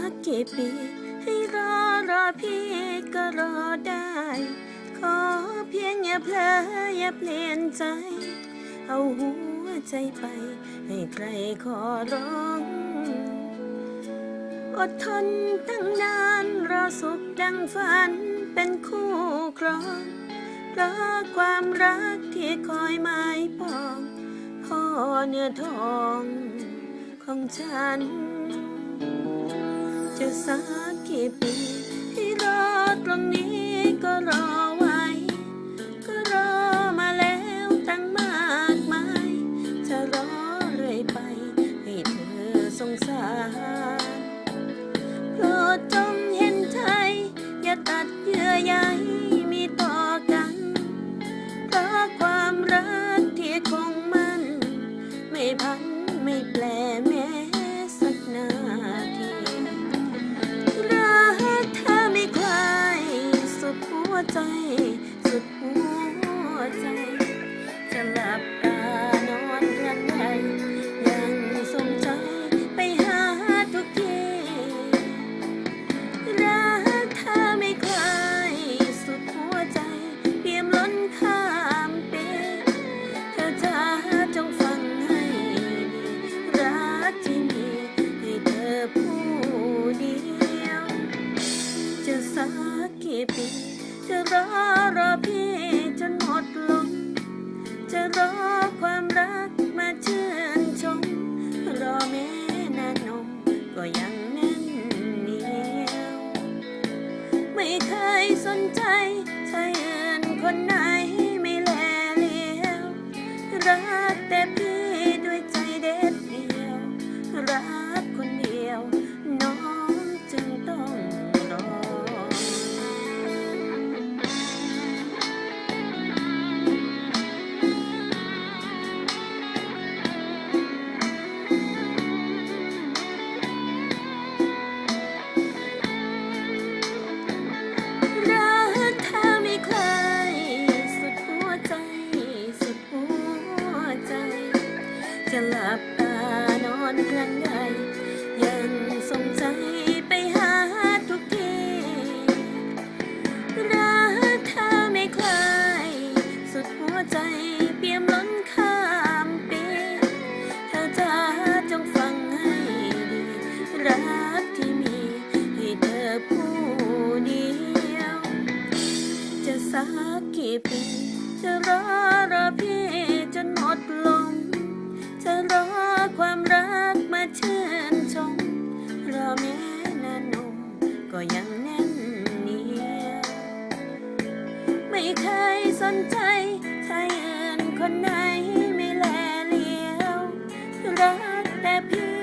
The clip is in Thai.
ักกี่ปี ให้รอรอพี่ก็รอได้ ขอเพียงอย่าเพลออย่าเปลี่ยนใจ เอาหัวใจไป ให้ใครขอร้อง อดทนตั้งนานรอสุขดังฝันเป็นคู่ครองเพราะความรักที่คอยหมายปองพ่อเนื้อทองของฉัน จะสักกี่ปีให้รอตรงนี้ก็รอ สักกี่ปี จะรอรอพี่จนหมดลม จะรอความรักมาเชื่นชม รอแม่นานมก็ยังแน่นเหนียว ไม่เคยสนใจชายอื่นคนไหนไม่แลเลียวรักแต่พี่ สักกี่ปี จะรอรอพี่จนหมดลม จะรอความรักมาชื่นชม รอแม้นานนมก็ยังแน่นเนียไม่เคยสนใจชายอื่นคนไหนไม่แลเลี้ยว รักแต่พี่